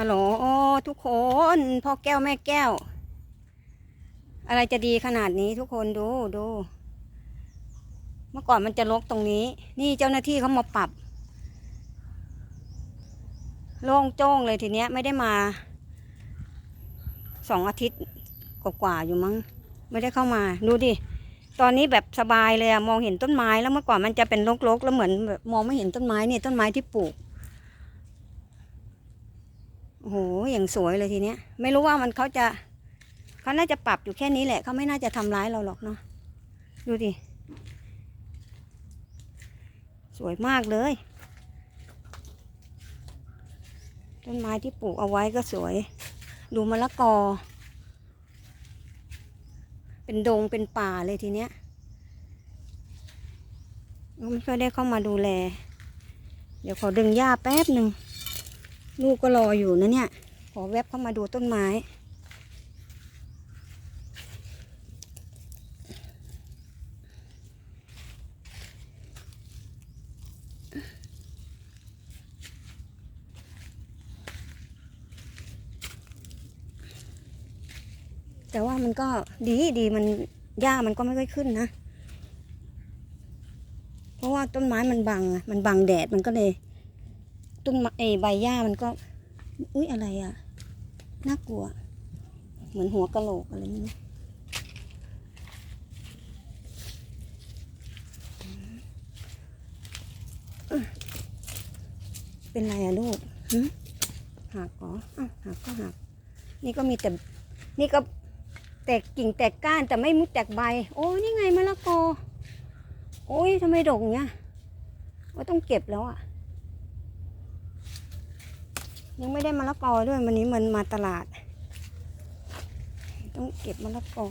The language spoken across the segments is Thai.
ฮัลโหลทุกคนพ่อแก้วแม่แก้ว อะไรจะดีขนาดนี้ทุกคนดูดู เมื่อก่อนมันจะรกตรงนี้ นี่เจ้าหน้าที่เขามาปรับ โล่งโจ้งเลยทีเนี้ยไม่ได้มาสองอาทิตย์กว่าๆอยู่มั้ง ไม่ได้เข้ามา ดูดิตอนนี้แบบสบายเลยอะมองเห็นต้นไม้แล้วเมื่อก่อนมันจะเป็นรกๆแล้วเหมือนมองไม่เห็นต้นไม้เนี่ยต้นไม้ที่ปลูก โอ้โหอย่างสวยเลยทีเนี้ย ไม่รู้ว่ามันเขาจะเขาน่าจะปรับอยู่แค่นี้แหละเขาไม่น่าจะทำร้ายเราหรอกเนาะดูดิสวยมากเลย ต้นไม้ที่ปลูกเอาไว้ก็สวย ดูมะละกอ เป็นดงเป็นป่าเลยทีเนี้ยไม่ค่อยได้เข้ามาดูแล เดี๋ยวขอดึงหญ้าแป๊บหนึ่ง ลูกก็รออยู่นะเนี่ย ขอแวบเข้ามาดูต้นไม้ แต่ว่ามันก็ดีดีมันหญ้ามันก็ไม่ค่อยขึ้นนะ เพราะว่าต้นไม้มันบัง มันบังแดดมันก็เลย ต้นไม้เอใบหญ้ามันก็ อุ้ยอะไรอะน่ากลัว เหมือนหัวกะโหลกอะไรนี่เป็นไรอะลูกหักเหรออ้าวหักก็หัก นี่ก็มีแต่ นี่ก็แตกกิ่งแตกก้านแต่ไม่มุดแตกใบ โอ้ยนี่ไงมะละกอ โอ้ยทำไมดกอย่างเงี้ยว่าต้องเก็บแล้วอะ ยังไม่ได้มะละกอด้วยวันนี้มันมาตลาด ต้องเก็บมะละกอ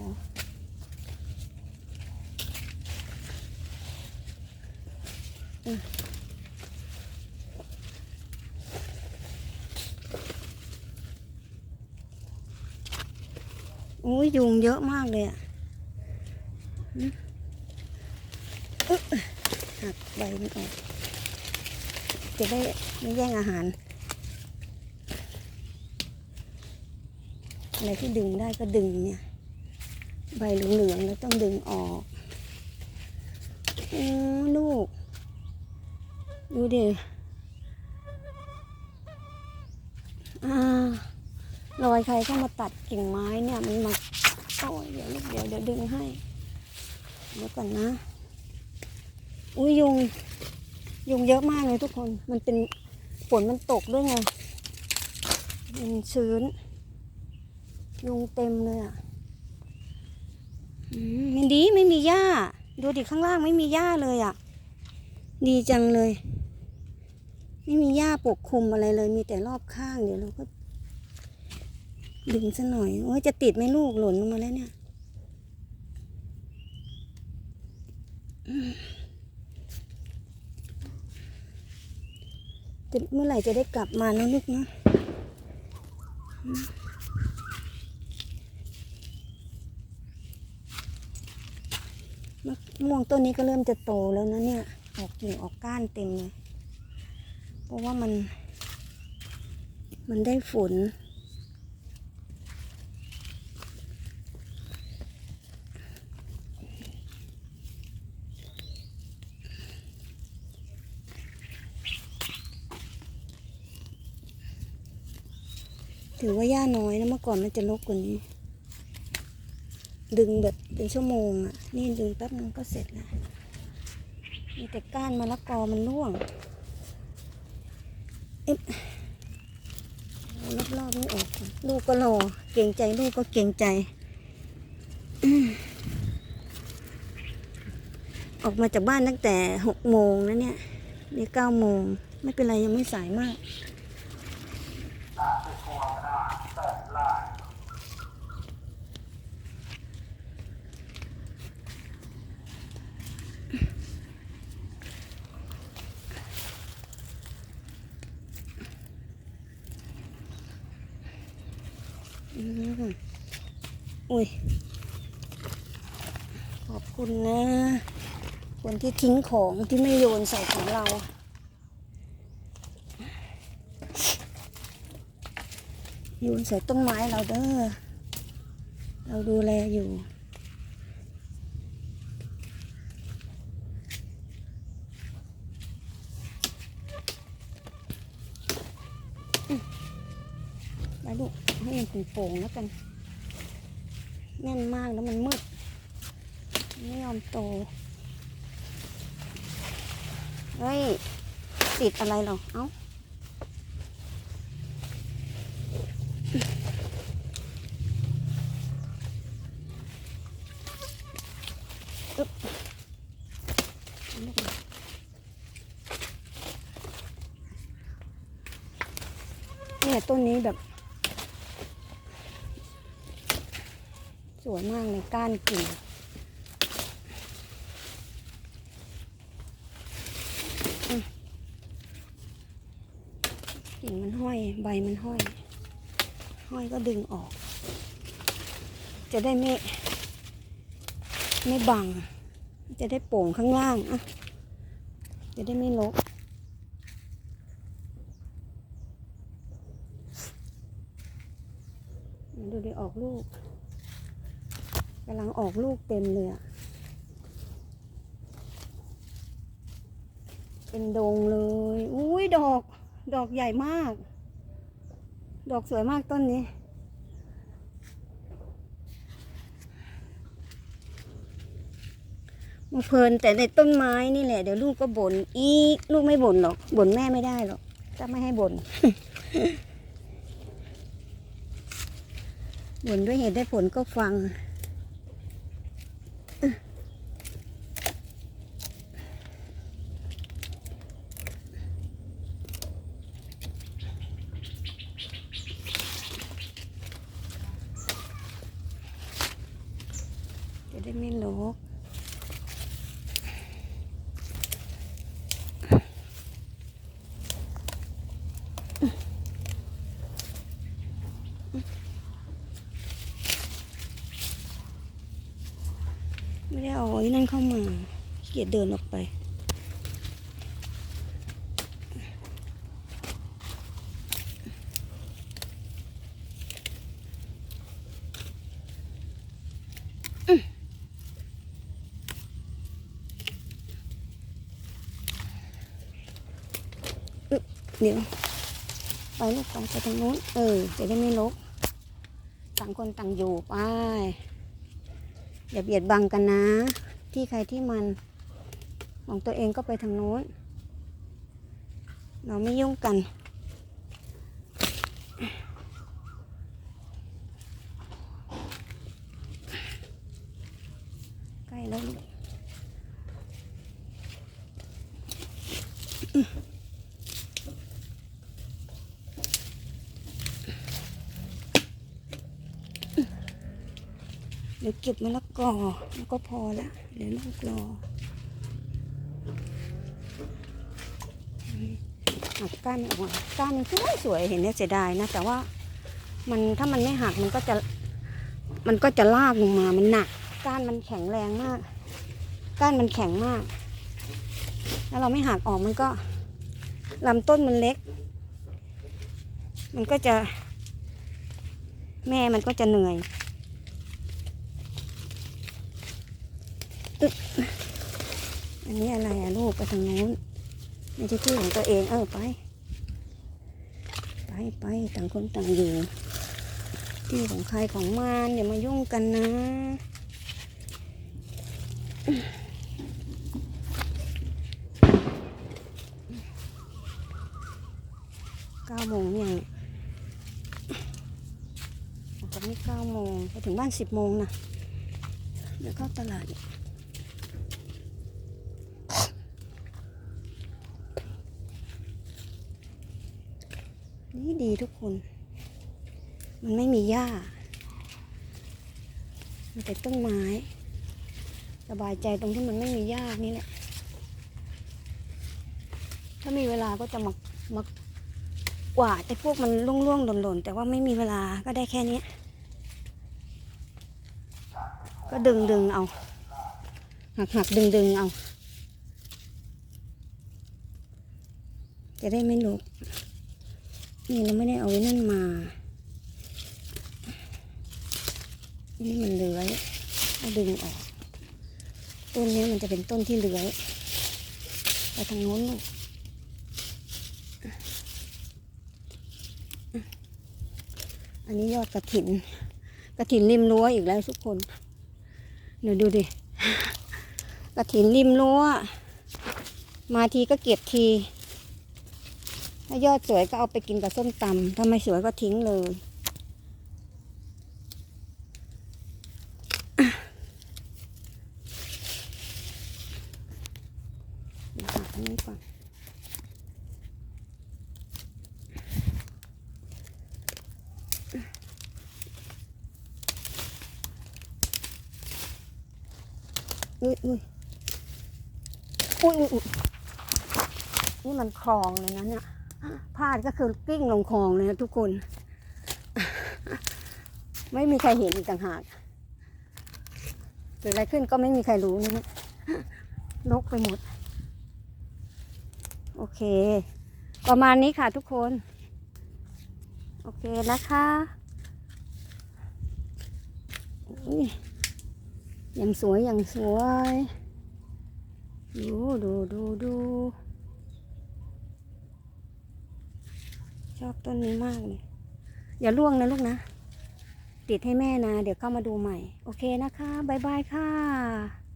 อุ้ยยุงเยอะมากเลยอะอืมอึ๊ะหักใบมันออกจะได้ไม่แย่งอาหาร อะไรที่ดึงได้ก็ดึงเนี่ย ใบเหลืองๆแล้วต้องดึงออกโอ้ลูก ดูดิอ่ารอยใครเข้ามาตัดกิ่งไม้เนี่ยมันมาโอ้ยเดี๋ยวลูกเดี๋ยวเดี๋ยวดึงให้เดี๋ยวก่อนนะอุ้ยยุงยุงเยอะมากเลยทุกคน มันเป็นฝนมันตกด้วยไง มันชื้น ยุงเต็มเลยอะอืมมันดีไม่มีหญ้า ดูดิข้างล่างไม่มีหญ้าเลยอะ ดีจังเลย ไม่มีหญ้าปกคลุมอะไรเลย มีแต่รอบข้างเดี๋ยวเราก็ ดึงซะหน่อย โอ้ยจะติดไหมลูกหล่นลงมาแล้วเนี่ยเมื่อไหร่จะได้กลับมาเนะลูกนะ มะม่วงต้นนี้ก็เริ่มจะโตแล้วนะเนี่ย ออกกิ่งออกก้านเต็มเลย เพราะว่ามัน มันได้ฝน ถือว่าหญ้าน้อยนะเมื่อก่อนมันจะรกกว่านี้ ดึงแบบเป็นชั่วโมงอะ นี่ดึงแป๊บนึงก็เสร็จแล้วมีแต่ก้านมะละกอมันร่วง เอ๊ะรอบๆไม่ออก ลูกก็รอ เกรงใจลูกก็เกรงใจอออกมาจากบ้านตั้งแต่หกโมงนะเนี่ย นี่เก้าโมง ไม่เป็นไรยังไม่สายมาก อุ้ย ขอบคุณนะ คนที่ทิ้งของที่ไม่โยนใส่ของเรา โยนใส่ต้นไม้เราเด้อ เราดูแลอยู่ ไปลูกให้มัน โป่งแล้วกัน แน่นมากแล้วมันมืด ไม่ยอมโต เฮ้ย ติดอะไรหรอ เอ้า อึ๊บเอาลูกมาเนี่ยต้นนี้แบบ ส วยมากเลยก้านกิ่งกิ่งมันห้อยใบมันห้อย ห้อยก็ดึงออก จะได้ไม่ไม่บัง จะได้โป่งข้างล่างอะจะได้ไม่ลกดูดิออกลูก กำลังออกลูกเต็มเลยอะเป็นดงเลย อุ้ยดอก ดอกใหญ่มาก ดอกสวยมากต้นนี้ มาเพลินแต่ในต้นไม้นี่แหละ เดี๋ยวลูกก็บ่นอีก ลูกไม่บ่นหรอก บ่นแม่ไม่ได้หรอก ถ้าไม่ให้บ่น บ่นด้วยเหตุได้ผลก็ฟัง ได้ไม่ลกไม่ได้เอาไอ้นั่นเข้ามาเกียดเดินออกไป เดี๋ยวไปลูกไปไปทางโน้น เออจะได้ไม่ลกต่างคนต่างอยู่ไปอย่าเบียดบังกันนะ ที่ใครที่มันของตัวเองก็ไปทางโน้น เราไม่ยุ่งกัน ใกล้แล้วลูกเดี๋ยวเก็บมะละกอแล้วก็พอละเดี๋ยวลูกรอหักก้านออกก้านมันสวยสวยเห็นเนี่ยเสียดายนะ แต่ว่ามันถ้ามันไม่หักมันก็จะ มันก็จะลากลงมามันหนัก ก้านมันแข็งแรงมาก ก้านมันแข็งมาก แล้วเราไม่หักออกมันก็ลำต้นมันเล็ก มันก็จะ แม่มันก็จะเหนื่อย อันนี้อะไรอะลูกไปทางโน้นไม่ใช่ที่ของตัวเอง เออไป ไปไปต่างคนต่างอยู่ ที่ของใครของมันอย่ามายุ่งกันนะ เก้าโมงเนี่ยงออกจากนี่เก้าโมงไปถึงบ้านสิบโมงนะเดี๋ยวเข้าตลาด นี่ดีทุกคน มันไม่มีหญ้ามีแต่ต้นไม้ สบายใจตรงที่มันไม่มีหญ้านี่แหละ ถ้ามีเวลาก็จะมามากวาดไอ้พวกมันร่วงๆหล่นๆ แต่ว่าไม่มีเวลาก็ได้แค่นี้ ก็ดึงดึงเอา หักหักดึงดึงเอา จะได้ไม่หลุก นี่เราไม่ได้เอาไว้นั่นมา นี่มันเลื้อยเอาดึงออก ต้นนี้มันจะเป็นต้นที่เลื้อยไปทางโน้นลูกอันนี้ยอดกระถิน กระถินริมรั้วอีกแล้วทุกคน เดี๋ยวดูดิ กระถินริมรั้ว มาทีก็เก็บที ถ้ายอดสวยก็เอาไปกินกับส้มตำถ้าไม่สวยก็ทิ้งเลย อันนี้ก่อนอุ้ยอุ้ยอุ้ยอุ้ยอุ้ยนี่มันคลองเลยนะเนี่ย พลาดก็คือกิ้งลงคลองเลยนะทุกคน ไม่มีใครเห็นอีกต่างหากเกิดอะไรขึ้นก็ไม่มีใครรู้นะเนี่ยลกไปหมด โอเค ประมาณนี้ค่ะทุกคน โอเคนะคะอยยังสวยยังสวย ดูดูดูดู อบต้นนี้มากเลยอย่าล่วงนะลูกนะ ติดให้แม่นะ เดี๋ยวเข้ามาดูใหม่ โอเคนะคะ บ๊ายบายค่ะ